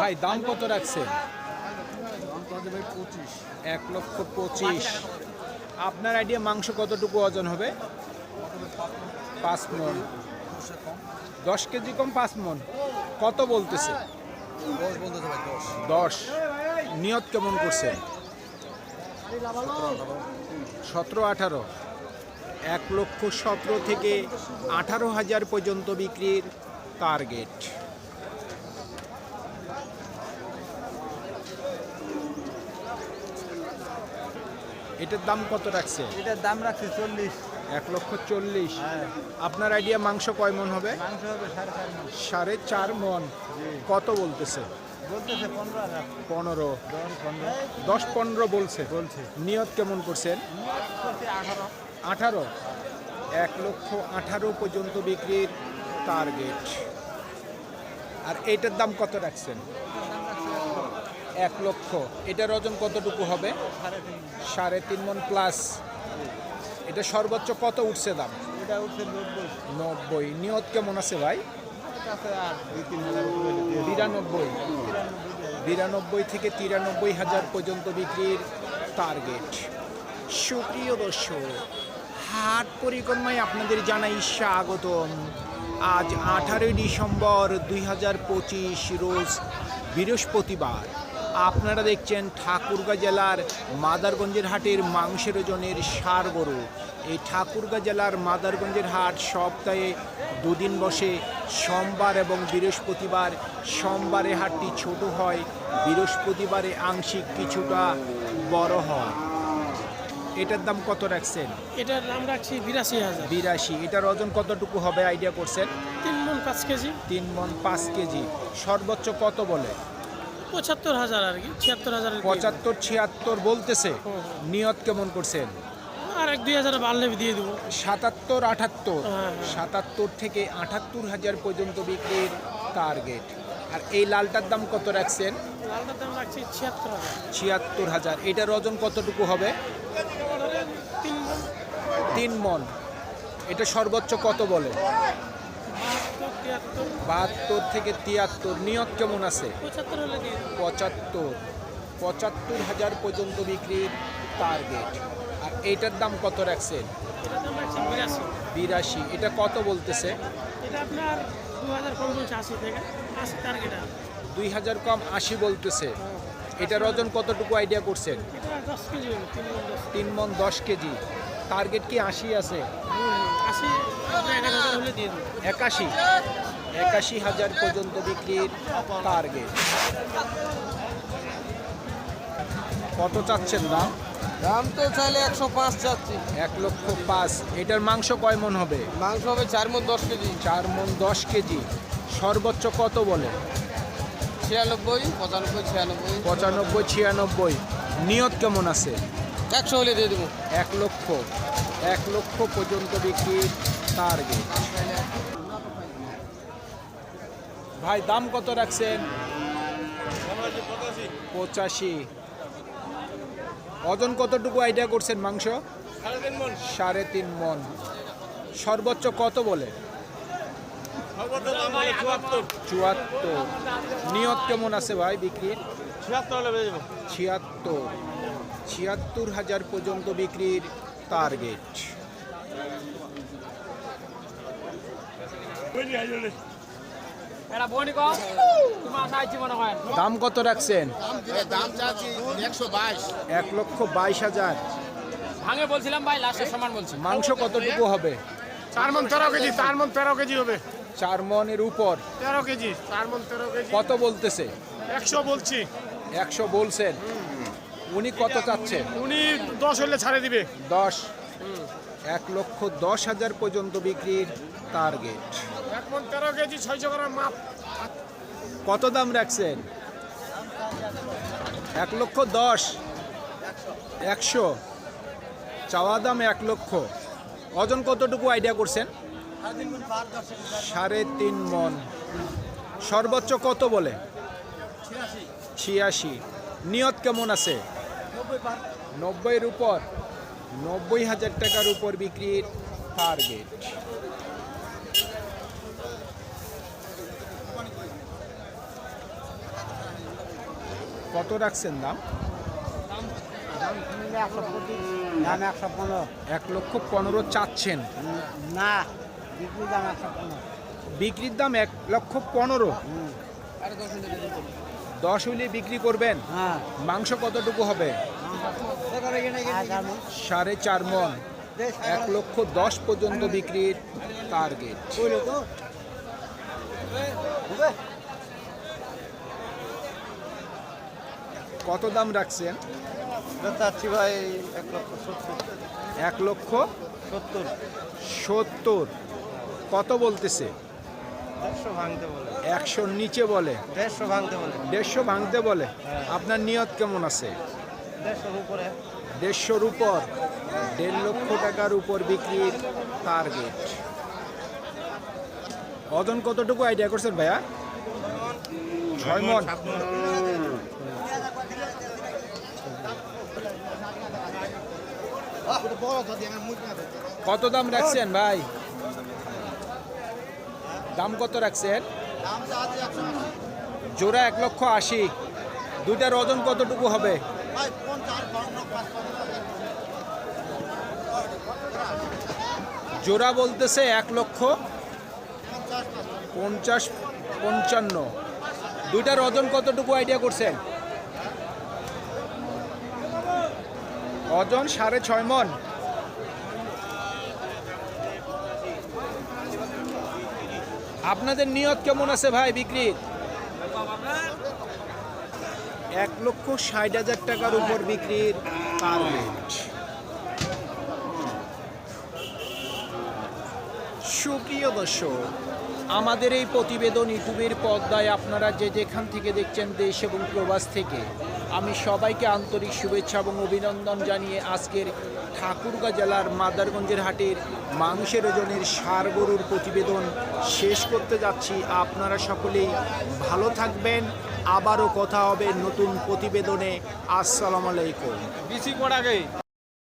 ভাই, দাম কত পঁচিশ এক লক্ষ পঁচিশ। আপনার আইডিয়া মাংস কতটুকু ওজন হবে? পাঁচ মন। দশ কেজি কম পাঁচ মন। কত বলতেছে? দশ। নিয়ত কেমন করছে? সতেরো, আঠারো। এক লক্ষ সতেরো থেকে আঠারো হাজার পর্যন্ত বিক্রির টার্গেট এটার দাম কত রাখছে? এটার দাম রাখছে চল্লিশ। এক লক্ষ চল্লিশ। হ্যাঁ। আপনার আইডিয়া মাংস কয় মন হবে? মাংস হবে সাড়ে চার মন। কত বলতেছে? বলতেছে পনেরো দশ পনেরো। বলছে। বলছে। নিয়ত কেমন করছেন? আঠারো। এক লক্ষ আঠারো পর্যন্ত বিক্রির টার্গেট আর এইটার দাম কত রাখছেন? এক লক্ষ। এটার ওজন কতটুকু হবে? সাড়ে তিন মন প্লাস এটা সর্বোচ্চ কত উঠছে দাম? এটা উঠছে নব্বই। নিয়ত কেমন আছে ভাই। বিরানব্বই। বিরানব্বই থেকে তিরানব্বই হাজার পর্যন্ত বিক্রির টার্গেট সুপ্রিয় দর্শক হাট পরিক্রমায় আপনাদের জানাই স্বাগতম। আজ আঠারোই ডিসেম্বর দুই হাজার পঁচিশ রোজ বৃহস্পতিবার। আপনারা দেখছেন ঠাকুরগাঁ জেলার মাদারগঞ্জের হাটের মাংসের ওজনের সার গরু। এই ঠাকুরগাঁ জেলার মাদারগঞ্জের হাট সপ্তাহে দুদিন বসে সোমবার এবং বৃহস্পতিবার। সোমবারে হাটটি ছোট হয় বৃহস্পতিবারে আংশিক কিছুটা বড় হয়। এটার দাম কত রাখছেন? এটার দাম রাখছি বিরাশি হাজার। বিরাশি এটার ওজন কতটুকু হবে আইডিয়া করছেন? তিন মন পাঁচ কেজি। তিন মন পাঁচ কেজি সর্বোচ্চ কত বলে? পঁচাত্তর হাজার আর কি ছিয়াত্তর হাজার পঁচাত্তর ছিয়াত্তর বলতেছে। নিয়ত কেমন করছেন? আর এক দুই হাজার বাড়লে দিয়ে দেবো। সাতাত্তর আটাত্তর। হ্যাঁ, হ্যাঁ। সাতাত্তর থেকে আটাত্তর হাজার পর্যন্ত বিক্রির টার্গেট আর এই লালটার দাম কত রাখছেন? লালটার দাম রাখছি ছিয়াত্তর হাজার। ছিয়াত্তর হাজার। এটার ওজন কতটুকু হবে? তিন মন এটা সর্বোচ্চ কত বলে? বাহাত্তর থেকে তিয়াত্তর নিয়ত কেমন আছে? পঁচাত্তর পঁচাত্তর। হাজার পর্যন্ত বিক্রির টার্গেট আর এইটার দাম কত রাখছেন? বিরাশি। এটা কত বলতেছে? দুই হাজার কম আশি বলতেছে। এটার ওজন কতটুকু আইডিয়া করছেন? তিন মন দশ। তিন মন দশ কেজি। টার্গেট কি আশি আছে? একাশি? একাশি। হাজার পর্যন্ত বিক্রির টার্গেট কত চাচ্ছেন দাম? দাম তো চাইলে একশো পাঁচ চাচ্ছি। এক লক্ষ পাঁচ। এটার মাংস কয় মন হবে? মাংস হবে চার মন দশ কেজি। চার মন দশ কেজি। সর্বোচ্চ কত বলে? ছিয়ানব্বই পঁচানব্বই ছিয়ানব্বই। পঁচানব্বই ছিয়ানব্বই। নিয়ত কেমন আছে? একশো হলে দিয়ে দেবো। এক লক্ষ। এক লক্ষ পর্যন্ত বিক্রির টার্গেট ভাই দাম কত রাখছেন? পঁচাশি। ওজন কতটুকু আইডিয়া করছেন মাংস? সাড়ে তিন মন। সর্বোচ্চ কত বলে? চুয়াত্তর। নিয়ত কেমন আছে ভাই বিক্রির? ছিয়াত্তর। ছিয়াত্তর হাজার পর্যন্ত বিক্রির টার্গেট দাম কত রাখছেন? একশো বাইশ। এক লক্ষ বাইশ হাজার। ভাঙে বলছিলাম ভাই লাস্টের সমান বলছি। মাংস কতটুকু হবে? চার মন তেরো কেজি চার মন তেরো কেজি হবে। চার মনের উপর। তেরো কেজি চার মন তেরো কেজি। কত বলতেছে? একশো বলছি। একশো বলছেন। উনি কত চাচ্ছেন উনি দশ হলে ছাড়ে দিবে। দশ। এক লক্ষ দশ হাজার পর্যন্ত বিক্রির টার্গেট এক মন তেরো কেজি ছয়শো গ্রাম মাপ। কত দাম রাখছেন? এক লক্ষ দশ। একশো। চাওয়া দাম এক লক্ষ। ওজন কতটুকু আইডিয়া করছেন? সাড়ে তিন মন। সর্বোচ্চ কত বলে? ছিয়াশি। নিয়ত কেমন আছে? নব্বইয়ের উপর নব্বই হাজার টাকার উপর বিক্রির টার্গেট কত রাখছেন দাম? দাম একশো পনেরো। এক লক্ষ পনেরো চাচ্ছেন। না বিক্রি দাম একশো পনেরো। বিক্রির দাম এক লক্ষ পনেরো। দশ হইলে বিক্রি করবেন? হ্যাঁ। মাংস কতটুকু হবে? সাড়ে চার মন এক লক্ষ দশ পর্যন্ত বিক্রির টার্গেট কত দাম রাখছেন? চাচ্ছি ভাই এক লক্ষ সত্তর এক লক্ষ সত্তর। সত্তর। কত বলতেছে? একশোর নিচে বলে। দেড়শো ভাঙতে বলে। দেড়শো ভাঙতে বলে। আপনার নিয়ত কেমন আছে? দেড়শোর উপর। দেড় লক্ষ টাকার উপর বিক্রির টার্গেট ওজন কতটুকু আইডিয়া করছেন ভাইয়া? ছয় মন। কত দাম রাখছেন ভাই? দাম কত রাখছেন? জোড়া এক লক্ষ আশি। দুইটার ওজন কতটুকু হবে? জোড়া বলতেছে এক লক্ষ পঞ্চাশ পঞ্চান্ন। দুইটার ওজন কতটুকু আইডিয়া করছেন? ওজন সাড়ে ছয় মন। আপনাদের নিয়ত কেমন আছে ভাই বিক্রির? এক লক্ষ ষাট হাজার টাকার উপর বিক্রির টার্গেট সুপ্রিয় দর্শক, আমাদের এই প্রতিবেদন ইউটিউবের পর্দায় আপনারা যে যেখান থেকে দেখছেন দেশ এবং প্রবাস থেকে, আমি সবাইকে আন্তরিক শুভেচ্ছা এবং অভিনন্দন জানিয়ে আজকের ঠাকুরগাঁ জেলার মাদারগঞ্জের হাটের মানুষের ওজনের সার গরুর প্রতিবেদন শেষ করতে যাচ্ছি। আপনারা সকলেই ভালো থাকবেন আবারও কথা হবে নতুন প্রতিবেদনে। আসসালামু আলাইকুম।